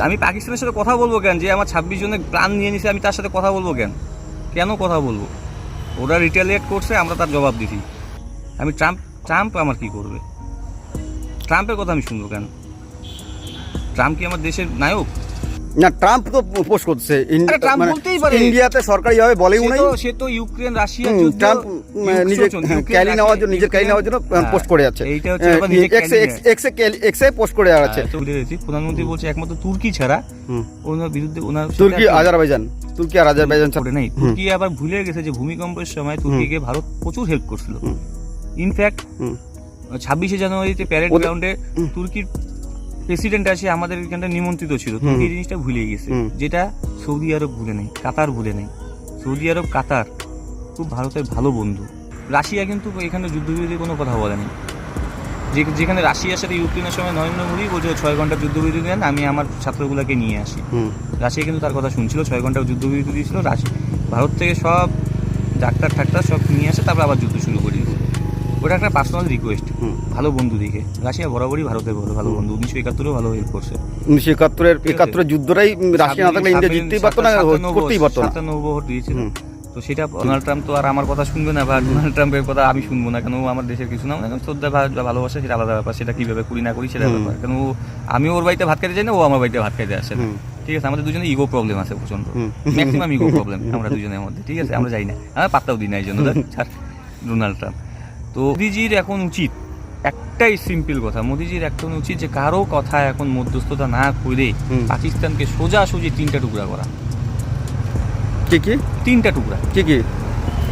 আমি পাকিস্তানের সাথে কথা বলব কেন? যে আমার ছাব্বিশ জনের প্রাণ নিয়ে নিছে, আমি তার সাথে কথা বলব কেন? কেন কথা বলব? ওরা রিটালিয়েট করছে, আমরা তার জবাব দিছি। আমি ট্রাম্প ট্রাম্প আমার কি করবে? ট্রাম্পের কথা আমি শুনব কেন? ট্রাম্প কি আমার দেশের নায়ক? না ট্রাম্প তো পোস্ট করছে। ট্রাম্প মানে বলতেই পারে। ইন্ডিয়াতে সরকারিভাবে সে নাই সে তো ইউক্রেন রাশিয়া ট্রাম্প নিজে ক্যালি নেওয়ার জন্য নিজের ক্যালি নেওয়ার জন্য হ্যাঁ, পোস্ট করে যাচ্ছে। এক্সে এক্সে এক্সে পোস্ট করে যাচ্ছে। হ্যাঁ, প্রধানমন্ত্রী বলছে একমাত্র তুর্কি ছাড়া ওনার বিরুদ্ধে ওনার তুর্কি আজারবাইজান। তুর্কি আর আজারবাইজান ছাড়া- নেই। তুর্কি আবার ভুলে গেছে যে ভূমিকম্পের সময় তুর্কিকে ভারত প্রচুর হেল্প করছিল। ইনফ্যাক্ট ছাব্বিশে জানুয়ারিতে প্যারেড গ্রাউন্ডে তুর্কির প্রেসিডেন্ট আসে আমাদের এখানটা নিমন্ত্রিত ছিল। তুর্কি এই জিনিসটা ভুলে গেছে। যেটা সৌদি আরব ভুলে নেই কাতার ভুলে নেই। সৌদি আরব কাতার খুব ভারতের ভালো বন্ধু। রাশিয়া কিন্তু এখানে যুদ্ধবিরতি কোনো কথা বলে বলেনি যে যেখানে রাশিয়ার সাথে ইউক্রেনের সময় নরেন্দ্র মোদী বলছে ছয় ঘণ্টা যুদ্ধবিরতি দেন আমি আমার ছাত্রগুলোকে নিয়ে আসি। রাশিয়া কিন্তু তার কথা শুনছিল ছয় ঘণ্টা যুদ্ধবিরতি দিয়েছিল। রাশি ভারত থেকে সব ডাক্তার ঠাক্তার সব নিয়ে আসে তারপর আবার যুদ্ধ ওটা একটা পার্সোনাল রিকোয়েস্ট ভালো বন্ধু দিকে রাশিয়া বরাবরই ভারতের ভালো ভালো বন্ধু। উনিশশো একাত্তরেও ভালো হেল্প করছে। উনিশশো একাত্তরের একাত্তরের যুদ্ধটাই রাশিয়া না থাকলে ইন্ডিয়া জিততেই পারতো না করতেই পারতো না। দিয়েছিল। তো সেটা ডোনাল্ড ট্রাম্প তো আর আমার কথা শুনবে না বা ডোনাল্ড ট্রাম্পের কথা আমি শুনব না। কেন ও আমার দেশের কিছু না। মানে শ্রদ্ধা বা ভালোবাসা সেটা আলাদা ব্যাপার। সেটা কীভাবে করি না করি সেটা ব্যাপার। কেন ও- আমি ওর বাড়িতে ভাত খেতে চাই না ও আমার বাড়িতে ভাত খেতে আসে না। ঠিক আছে? আমাদের দুজনে ইগো প্রবলেম আছে প্রচণ্ড ম্যাক্সিমাম ইগো প্রবলেম আমরা দুজনের মধ্যে। ঠিক আছে? আমরা যাই না। আমরা পাত্তাও দিই না এই জন্য। Donald Trump. তো মোদিজির এখন উচিত একটাই সিম্পল কথা মোদিজির এখন উচিত যে কারও কথা এখন মধ্যস্থতা না করে। পাকিস্তানকে সোজাসুজি তিনটা টুকরা করা। কি কি? তিনটা টুকরা। কে কি?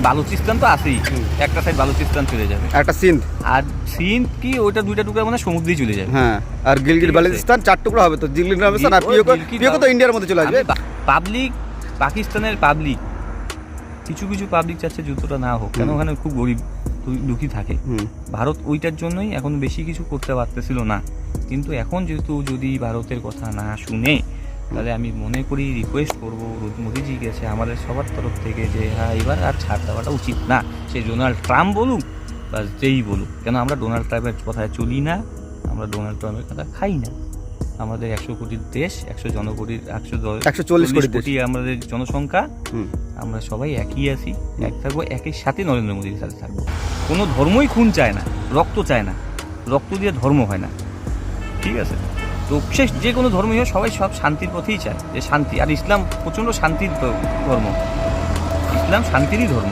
বালুচিস্তান তো আছেই। একটা সাইড বালুচিস্তান চলে যাবে। একটা সিন্ধ। আর সিন্ধ কি ওইটা দুইটা টুকরা মানে সমুদ্রেই চলে যাবে। হ্যাঁ আর আছে। বালিস্তান চার টুকরো হবে তো। গিলগিট বালিস্তান আর পিওকো পিওকো তো ইন্ডিয়ার মধ্যে চলে আসবে। পাবলিক পাকিস্তানের পাবলিক কিছু কিছু পাবলিক চাচ্ছে যুদ্ধটা না হোক। কেন। ওখানে খুব গরিব। দুঃখী থাকে। ভারত ওইটার জন্যই এখন বেশি কিছু করতে পারতেছিল না। কিন্তু এখন যেহেতু যদি ভারতের কথা না শুনে তাহলে আমি মনে করি রিকোয়েস্ট করব মোদিজি গেছে আমাদের সবার তরফ থেকে যে হ্যাঁ এবার আর ছাড় দেওয়াটা উচিত না। সে ডোনাল্ড ট্রাম্প বলুক বা যেই বলুক। কেন আমরা ডোনাল্ড ট্রাম্পের কথায় চলি না? আমরা ডোনাল্ড ট্রাম্পের কথা খাই না। আমাদের একশো কোটির দেশ একশো জনকোটির একশো দ- 140 কোটি কোটি আমাদের জনসংখ্যা। হুম। আমরা সবাই একই আছি, এক থাকব, একই সাথে নরেন্দ্র মোদীর সাথে থাকব। কোনো ধর্মই খুন চায় না, রক্ত চায় না। রক্ত দিয়ে ধর্ম হয় না। ঠিক আছে? তো সে যে কোনো ধর্মই হোক, সবাই সব শান্তির পথেই চায়, যে শান্তি। আর ইসলাম প্রচণ্ড শান্তির ধর্ম। ইসলাম শান্তিরই ধর্ম।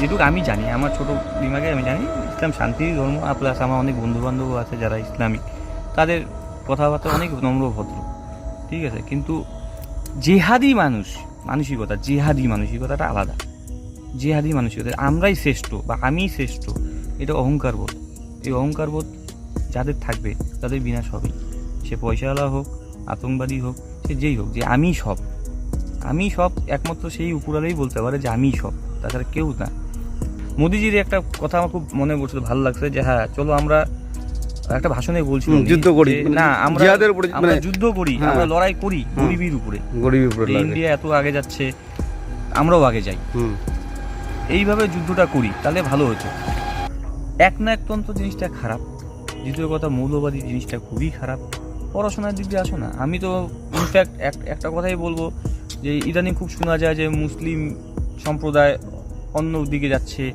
যেটুকু আমি জানি, আমার ছোট দিমাগে আমি জানি, ইসলাম শান্তিরই ধর্ম। আর প্লাস আমার অনেক বন্ধু বান্ধবও আছে যারা ইসলামিক। তাদের কথাবার্তা অনেক নম্র ভদ্র। ঠিক আছে? কিন্তু জেহাদি মানুষ মানসিকতা, জেহাদি মানসিকতাটা আলাদা। জেহাদি মানসিকতা, আমরাই শ্রেষ্ঠ বা আমিই শ্রেষ্ঠ, এটা অহংকার বোধ। এই অহংকার বোধ যাদের থাকবে, তাদের বিনাশ হবে সে পয়সাওয়ালা হোক, আতঙ্কবাদী হোক, সে যেই হোক, যে আমি সব। আমি সব একমাত্র সেই উপরালেই বলতে পারে যে আমি সব, তাছাড়া কেউ না। মোদিজির একটা কথা আমার খুব মনে পড়ছিল ভালো লাগছে যে হ্যাঁ চলো আমরা একটা ভাষণে উনি যুদ্ধ করি। মানে না আমরা জিহাদের উপরে আমরা মানে- যুদ্ধ করি হ্যাঁ। আমরা লড়াই করি। গরিবের উপরে। গরিবী উপরে ইন্ডিয়া এত আগে যাচ্ছে আমরাও আগে যাই। এইভাবে যুদ্ধটা করি তাহলে ভালো হতো। এক না এক একতন্ত্র জিনিসটা খারাপ দ্বিতীয় কথা মৌলবাদী জিনিসটা খুবই খারাপ। পড়াশোনার দিক দিয়ে আসো না। আমি তো ইনফ্যাক্ট একটা কথাই বলব যে ইদানিং খুব শোনা যায় যে মুসলিম সম্প্রদায় অন্য দিকে যাচ্ছে।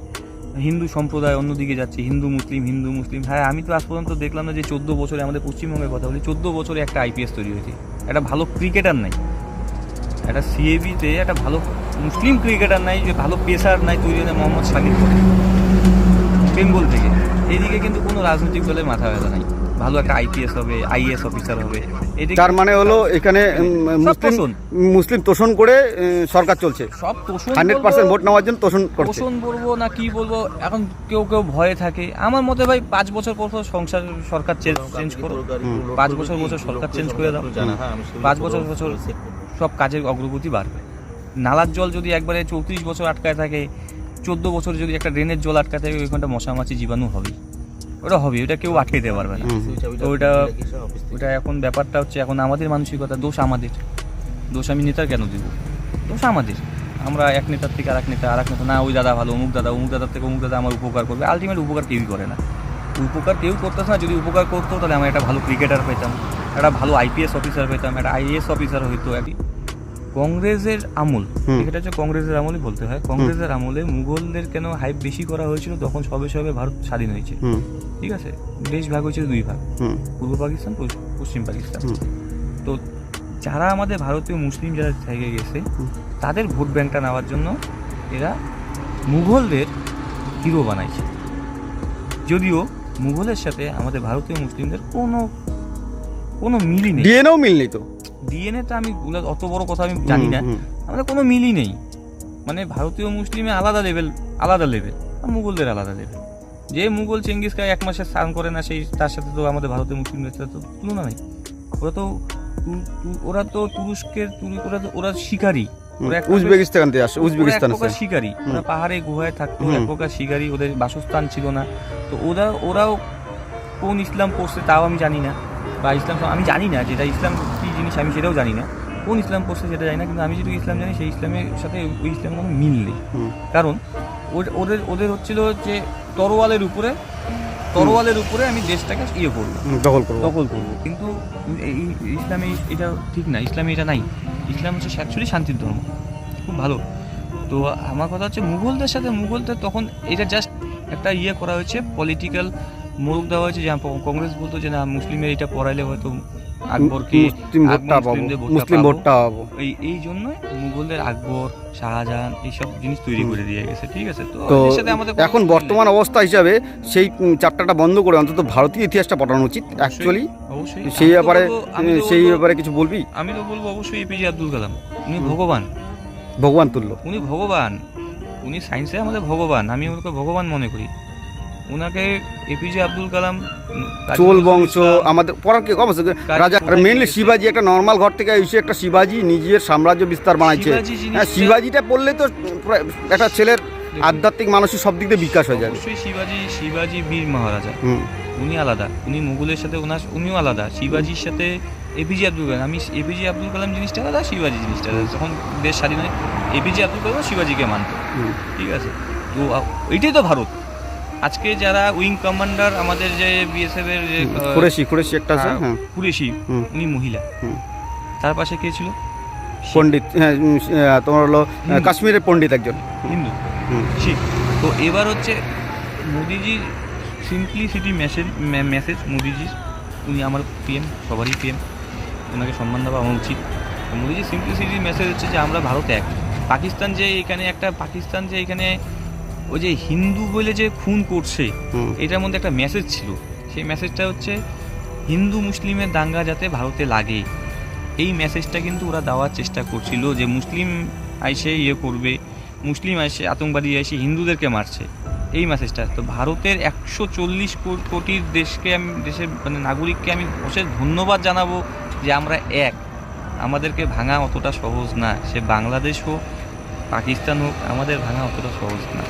হিন্দু সম্প্রদায়, অন্যদিকে যাচ্ছে, হিন্দু, মুসলিম হিন্দু, মুসলিম। হ্যাঁ আমি তো আজ পর্যন্ত দেখলাম না যে চোদ্দ বছরে আমাদের পশ্চিমবঙ্গের কথা বলি। চোদ্দ বছরে একটা আইপিএস তৈরি হয়েছে। একটা ভালো ক্রিকেটার নাই। একটা সিএবিতে একটা ভালো মুসলিম ক্রিকেটার নাই, যে ভালো পেসার নাই তৈরি হয়েছে মোহাম্মদ শাকিব বেঙ্গল থেকে। এদিকে কিন্তু কোনো রাজনৈতিক দলের মাথা ব্যথা নাই। ভালো একটা আইপিএস হবে আইএস অফিসার হবে। তার মানে হলো এখানে মুসলিম তোষণ। মুসলিম তোষণ করে সরকার চলছে। সব তোষণ হান্ড্রেড পার্সেন্ট ভোট নেওয়ার জন্য তোষণ করছে। পোষণ বলব না কি বলব এখন কেউ কেউ ভয়ে থাকে। আমার মতে ভাই পাঁচ বছর পর পর সংসার সরকার চেঞ্জ করো পাঁচ বছর বছর সরকার চেঞ্জ করে দাও। পাঁচ বছর বছর সব কাজের অগ্রগতি বাড়বে। নালার জল যদি একবারে চৌত্রিশ বছর আটকায় থাকে চোদ্দ বছর যদি একটা ড্রেনের জল আটকায় থাকে ওইখানটা মশামাছি জীবাণু হবে ওটা হবে ওটা কেউ আটকে দিতে পারবে না। তো ওটা ওটা এখন ব্যাপারটা হচ্ছে এখন আমাদের মানসিকতা দোষ আমাদের। দোষ আমি নেতার কেন দিব? দোষ আমাদের। আমরা এক নেতার থেকে আরেক নেতা আরেক নেতা না ওই দাদা ভালো অমুক দাদা অমুক দাদার থেকে অমুক দাদা আমার উপকার করবে। আলটিমেট উপকার কেউই করে না। উপকার কেউ করতেছে না যদি উপকার করতো তাহলে আমরা একটা ভালো ক্রিকেটার পেতাম একটা ভালো আইপিএস অফিসার পেতাম একটা আইএএস অফিসার হইতো একই কংগ্রেসের আমল এটা হচ্ছে কংগ্রেসের আমলই বলতে হয়। কংগ্রেসের আমলে মুঘলদের কেন হাইপ বেশি করা হয়েছিল? তখন সবে সবে ভারত স্বাধীন হয়েছে। ঠিক আছে? দেশ ভাগ হয়েছিল দুই ভাগ। পূর্ব পাকিস্তান পশ্চিম পাকিস্তান। তো যারা আমাদের ভারতীয় মুসলিম যারা থেকে গেছে তাদের ভোট ব্যাংকটা নেওয়ার জন্য এরা মুঘলদের হিরো বানাইছে। যদিও মুঘলের সাথে আমাদের ভারতীয় মুসলিমদের কোনো কোনো মিলই নেই। ডিএনএও মিল নেই তো। ডিএনএ টা আমি অত বড় কথা আমি জানি না। আমাদের কোনো মিলই নেই। মানে ভারতীয় মুসলিমে আলাদা লেভেল আলাদা লেভেল আর মুঘলদের আলাদা লেভেল যে মুঘল চেঙ্গিস খায় এক মাসে স্নান করে না সেই তার সাথে তো আমাদের ভারতীয় মুসলিমদের সাথে তো তুলনা নেই। ওরা তো ওরা তো তুরস্কের তুর- ওরা তো ওরা শিকারী। উজবেকিস্তান থেকে আসে উজবেকিস্তান আছে শিকারী। ওরা পাহাড়ে গুহায় থাকতো। এক প্রকার শিকারী ওদের বাসস্থান ছিল না। তো ওরা ওরাও কোন ইসলাম পড়ছে তাও আমি জানি না। বা ইসলাম তো আমি জানি না যেটা ইসলাম জিনিস আমি সেটাও জানি না। কোন ইসলাম পড়ছে সেটা জানি না কিন্তু আমি যেটুকু ইসলাম জানি সেই ইসলামের সাথে ওই ইসলামের কোনো মিল নেই। কারণ ওদের ওদের হচ্ছিল যে তরোয়ালের উপরে তরোয়ালের উপরে আমি দেশটাকে ইয়ে করব। দখল করব। দখল করব। কিন্তু ইসলামে এটা ঠিক না ইসলামে এটা নাই। ইসলাম হচ্ছে অ্যাকচুয়ালি শান্তির ধর্ম। খুব ভালো। তো আমার কথা হচ্ছে মুঘলদের সাথে মুঘলদের তখন এটা জাস্ট একটা ইয়ে করা হয়েছে পলিটিক্যাল মোড়ক দেওয়া হয়েছে যে কংগ্রেস বলতো যে না মুসলিমের এটা পড়াইলে হয়তো আকবরকে মুসলিম ভোটটা পাবো মুসলিম ভোটটা পাবো। এই এই জন্য মুঘলদের আকবর শাহজাহান এইসব জিনিস তৈরি করে দিয়ে গেছে ঠিক আছে? তো সাথে আমাদের এখন বর্তমান অবস্থা হিসাবে সেই চ্যাপ্টারটা বন্ধ করে অন্তত ভারতীয় ইতিহাসটা পড়ানো উচিত অ্যাকচুয়ালি সেই ব্যাপারে আমি সেই ব্যাপারে কিছু বলবি? আমি তো বলব অবশ্যই এপিজে আব্দুল কালাম। উনি ভগবান। ভগবান তুল্য। উনি ভগবান। উনি সায়েন্সে আমাদের ভগবান। আমি ওকে ভগবান মনে করি। ওনাকে এপিজে আব্দুল কালাম চোল বংশ আমাদের পড়ার কি আছে রাজা মেনলি শিবাজি একটা নর্মাল ঘর থেকে এসে একটা শিবাজি নিজের সাম্রাজ্য বিস্তার বানাইছে। হ্যাঁ শিবাজিটা পড়লে তো একটা ছেলের আধ্যাত্মিক মানসিক সব দিক দিয়ে বিকাশ হয়ে যাবে। অবশ্যই শিবাজি শিবাজি বীর মহারাজা। উনি আলাদা। উনি মুঘলের সাথে ওনার উনিও আলাদা। শিবাজির সাথে এপিজে আব্দুল কালাম আমি এপিজে আব্দুল কালাম জিনিসটা আলাদা শিবাজি জিনিসটা আলাদা। যখন দেশ স্বাধীন হয় এপিজে আব্দুল কালাম শিবাজিকে মানতো। ঠিক আছে? তো এইটাই তো ভারত। আজকে যারা উইং কমান্ডার আমাদের যে বিএসএফ এর যে কুরেশি কুরেশি একটা আছে হ্যাঁ কুরেশি হুম। উনি মহিলা। তার পাশে কে ছিল? পণ্ডিত হ্যাঁ তোমার হলো কাশ্মীরের পণ্ডিত একজন। হিন্দু। শিখ। তো এবার হচ্ছে মোদিজির সিম্পলিসিটি মেসেজ মেসেজ মোদিজির উনি আমার পিএম সবারই পিএম ওনাকে সম্মান দেওয়া আমার উচিত। তো মোদিজির সিম্পলিসিটি মেসেজ হচ্ছে যে আমরা ভারত এক। পাকিস্তান যে এখানে একটা পাকিস্তান যে এখানে ওই যে হিন্দু বলে যে খুন করছে এটার মধ্যে একটা মেসেজ ছিল। সেই মেসেজটা হচ্ছে হিন্দু মুসলিমের দাঙ্গা যাতে ভারতে লাগে। এই মেসেজটা কিন্তু ওরা দেওয়ার চেষ্টা করছিল যে মুসলিম আইসে ইয়ে করবে মুসলিম আইসে আতঙ্কবাদী এসে হিন্দুদেরকে মারছে। এই মেসেজটা তো ভারতের একশো চল্লিশ কোটির দেশকে আমি দেশের মানে নাগরিককে আমি অশেষ ধন্যবাদ জানাব যে আমরা এক। আমাদেরকে ভাঙা অতটা সহজ না। সে বাংলাদেশ হোক পাকিস্তান হোক আমাদের ভাঙা অতটা সহজ না।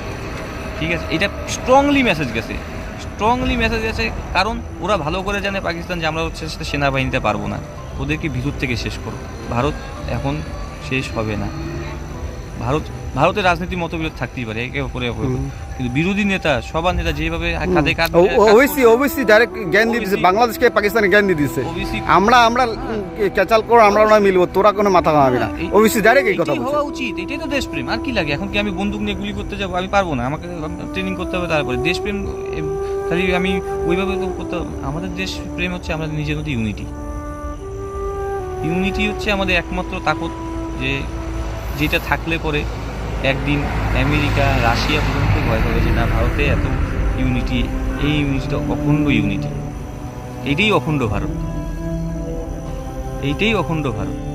ঠিক আছে? এটা স্ট্রংলি মেসেজ গেছে। স্ট্রংলি মেসেজ গেছে কারণ ওরা ভালো করে জানে পাকিস্তান যে আমরা হচ্ছে সেটা সেনাবাহিনীতে পারব না। ওদেরকে ভিতর থেকে শেষ করো। ভারত এখন শেষ হবে না। ভারত ভারতের রাজনীতি মতবিরোধ থাকতেই পারে একে অপরে কিন্তু বিরোধী নেতা সবার নেতা যেভাবে কাঁধে কাঁধ ওবিসি ওবিসি ডাইরেক্ট জ্ঞান দিয়ে বাংলাদেশকে পাকিস্তানে জ্ঞান দিয়ে দিচ্ছে আমরা আমরা ক্যাচাল করো আমরা নয় মিলবো তোরা কোনো মাথা ঘামাবি না। ওবিসি ডাইরেক্ট এই কথা হওয়া উচিত এটাই তো দেশপ্রেম আর কি লাগে? এখন কি আমি বন্দুক নিয়ে গুলি করতে যাব? আমি পারব না আমাকে ট্রেনিং করতে হবে তারপরে। দেশপ্রেম খালি আমি ওইভাবে তো করতে। আমাদের দেশপ্রেম হচ্ছে আমাদের নিজের মধ্যে ইউনিটি ইউনিটি হচ্ছে আমাদের একমাত্র তাকত যে যেটা থাকলে পরে একদিন আমেরিকা, রাশিয়া পর্যন্ত ভয় পাবে যে, না, ভারতে এত ইউনিটি এই ইউনিটিটা অখণ্ড ইউনিটি এইটাই অখণ্ড ভারত। এইটাই অখণ্ড ভারত।